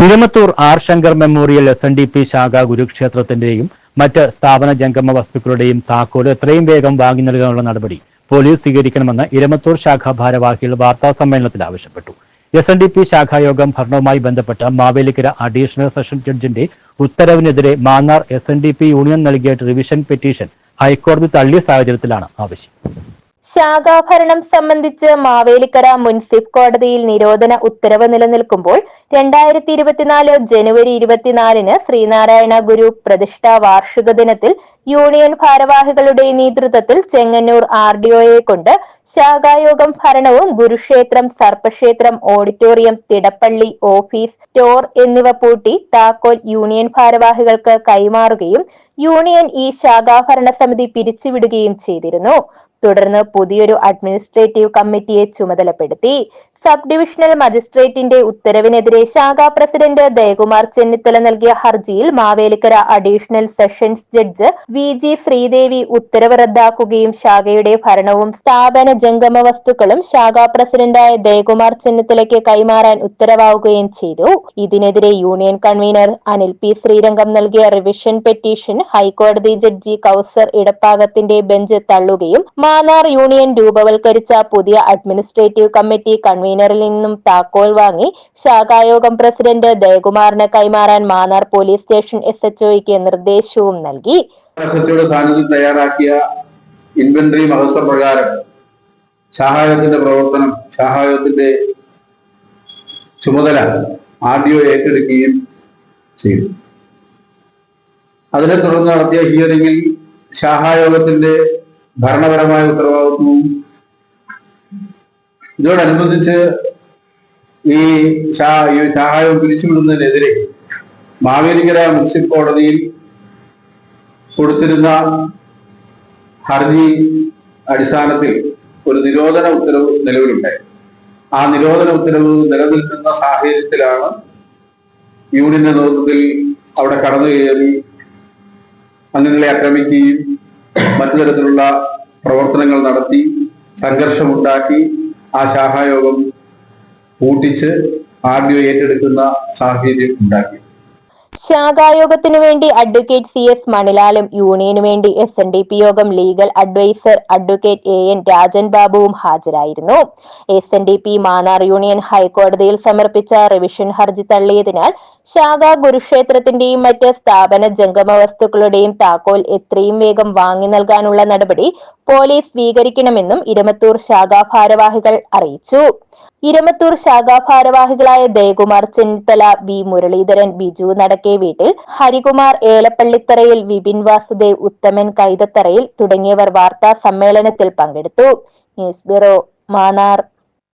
Thirumathur R Shankar memorial S N D P ശാഖ ഗുരുക്ഷേത്രത്തിന്റെയും മറ്റ് സ്ഥാപന ജംഗമ വസ്തുക്കളുടെയും താക്കോൽ എത്രയും വേഗം വാങ്ങി നൽകാനുള്ള നടപടി പോലീസ് സ്വീകരിക്കണമെന്ന് ഇരമത്തൂർ ശാഖ ഭാരവാഹികൾ വാർത്താ സമ്മേളനത്തിൽ ആവശ്യപ്പെട്ടു. എസ് എൻ ഡി പി ശാഖായോഗം ഭരണവുമായി ബന്ധപ്പെട്ട മാവേലിക്കര അഡീഷണൽ സെഷൻ ജഡ്ജിന്റെ ഉത്തരവിനെതിരെ Mannar S N D P union നൽകിയ റിവിഷൻ പെറ്റീഷൻ ഹൈക്കോടതി തള്ളിയ സാഹചര്യത്തിലാണ് ആവശ്യം. ശാഖാഭരണം സംബന്ധിച്ച് മാവേലിക്കര മുൻസിഫ് കോടതിയിൽ നിരോധന ഉത്തരവ് നിലനിൽക്കുമ്പോൾ രണ്ടായിരത്തി ഇരുപത്തിനാല് ജനുവരി ഇരുപത്തിനാലിന് ശ്രീനാരായണ ഗുരു പ്രതിഷ്ഠാ വാർഷിക ദിനത്തിൽ യൂണിയൻ ഭാരവാഹികളുടെ നേതൃത്വത്തിൽ ചെങ്ങന്നൂർ ആർ ഡി ഒയെ കൊണ്ട് ശാഖായോഗം ഭരണവും ഗുരുക്ഷേത്രം സർപ്പക്ഷേത്രം ഓഡിറ്റോറിയം തിടപ്പള്ളി ഓഫീസ് സ്റ്റോർ എന്നിവ പൂട്ടി താക്കോൽ യൂണിയൻ ഭാരവാഹികൾക്ക് കൈമാറുകയും യൂണിയൻ ഈ ശാഖാഭരണ സമിതി പിരിച്ചുവിടുകയും ചെയ്തിരുന്നു. തുടർന്ന് പുതിയൊരു അഡ്മിനിസ്ട്രേറ്റീവ് കമ്മിറ്റിയെ ചുമതലപ്പെടുത്തി. സബ് ഡിവിഷണൽ മജിസ്ട്രേറ്റിന്റെ ഉത്തരവിനെതിരെ ശാഖാ പ്രസിഡന്റ് ദയകുമാർ ചെന്നിത്തല നൽകിയ ഹർജിയിൽ Mavelikkara additional sessions judge V G Sreedevi ഉത്തരവ് റദ്ദാക്കുകയും ശാഖയുടെ ഭരണവും സ്ഥാപന ജംഗമ വസ്തുക്കളും ശാഖാ പ്രസിഡന്റായ ദയകുമാർ ചെന്നിത്തലയ്ക്ക് കൈമാറാൻ ഉത്തരവാവുകയും ചെയ്തു. ഇതിനെതിരെ union convener Anil P Sreerangam നൽകിയ റിവിഷൻ പെറ്റീഷൻ ഹൈക്കോടതി ജഡ്ജി കൌസർ ഇടപ്പാകത്തിന്റെ ബെഞ്ച് തള്ളുകയും മാന്നാർ യൂണിയൻ രൂപവൽക്കരിച്ച പുതിയ അഡ്മിനിസ്ട്രേറ്റീവ് കമ്മിറ്റി കൺവീനറിൽ നിന്നും താക്കോൽ വാങ്ങി ശാഖായോഗം പ്രസിഡന്റ് ദയകുമാറിന് കൈമാറാൻ മാന്നാർ പോലീസ് സ്റ്റേഷൻ എസ് എച്ച്ഒയ്ക്ക് നിർദ്ദേശവും നൽകി. സാന്നിധ്യം തയ്യാറാക്കിയ ഇൻവെന്ററി മഹസർ പ്രകാരം ഷാഹായത്തിന്റെ പ്രവർത്തനം സഹായത്തിന്റെ ചുമതല ആർ ഡി ഒ ഏറ്റെടുക്കുകയും ചെയ്തു. അതിനെ തുടർന്ന് നടത്തിയ ഹിയറിംഗിൽ ശാഖായോഗത്തിന്റെ ഭരണപരമായ ഉത്തരവാദിത്വവും ഇതോടനുബന്ധിച്ച് ഈ ഷാ ഈ ഷാഹായം പിരിച്ചുവിടുന്നതിനെതിരെ മാവേലിക്കര മുനിസിപ്പൽ കോടതിയിൽ കൊടുത്തിരുന്ന ഹർജി അടിസ്ഥാനത്തിൽ ഒരു നിരോധന ഉത്തരവ് നിലവിലുണ്ടായി. ആ നിരോധന ഉത്തരവ് നിലനിൽക്കുന്ന സാഹചര്യത്തിലാണ് യൂണിയന്റെ നേതൃത്വത്തിൽ അവിടെ കടന്നു കയറി അംഗങ്ങളെ ആക്രമിക്കുകയും മറ്റു തരത്തിലുള്ള പ്രവർത്തനങ്ങൾ നടത്തി സംഘർഷമുണ്ടാക്കി ആ ശാഖായോഗം കൂട്ടിച്ച് ആർ ഡി ഒ ഏറ്റെടുക്കുന്ന സാഹചര്യം ഉണ്ടാക്കി. ശാഖായോഗത്തിനു വേണ്ടി അഡ്വക്കേറ്റ് സി എസ് മണിലാലും യൂണിയനു വേണ്ടി എസ് എൻ ഡി പി യോഗം legal adviser advocate A N Rajan ബാബുവും ഹാജരായിരുന്നു. S N D P Mannar union ഹൈക്കോടതിയിൽ സമർപ്പിച്ച റിവിഷൻ ഹർജി തള്ളിയതിനാൽ ശാഖാ ഗുരുക്ഷേത്രത്തിന്റെയും മറ്റ് സ്ഥാപന ജംഗമ വസ്തുക്കളുടെയും താക്കോൽ എത്രയും വേഗം വാങ്ങി നൽകാനുള്ള നടപടി പോലീസ് സ്വീകരിക്കണമെന്നും ഇരമത്തൂർ ശാഖാ ഭാരവാഹികൾ അറിയിച്ചു. ഇരമത്തൂർ ശാഖാ ഭാരവാഹികളായ ദയകുമാർ ചെന്നിത്തല ബി മുരളീധരൻ ബിജു നടക്കേ വീട്ടിൽ ഹരികുമാർ ഏലപ്പള്ളിത്തറയിൽ വിപിൻ വാസുദേവ് ഉത്തമൻ കൈതത്തറയിൽ തുടങ്ങിയവർ വാർത്താ സമ്മേളനത്തിൽ പങ്കെടുത്തു. News bureau Mannar.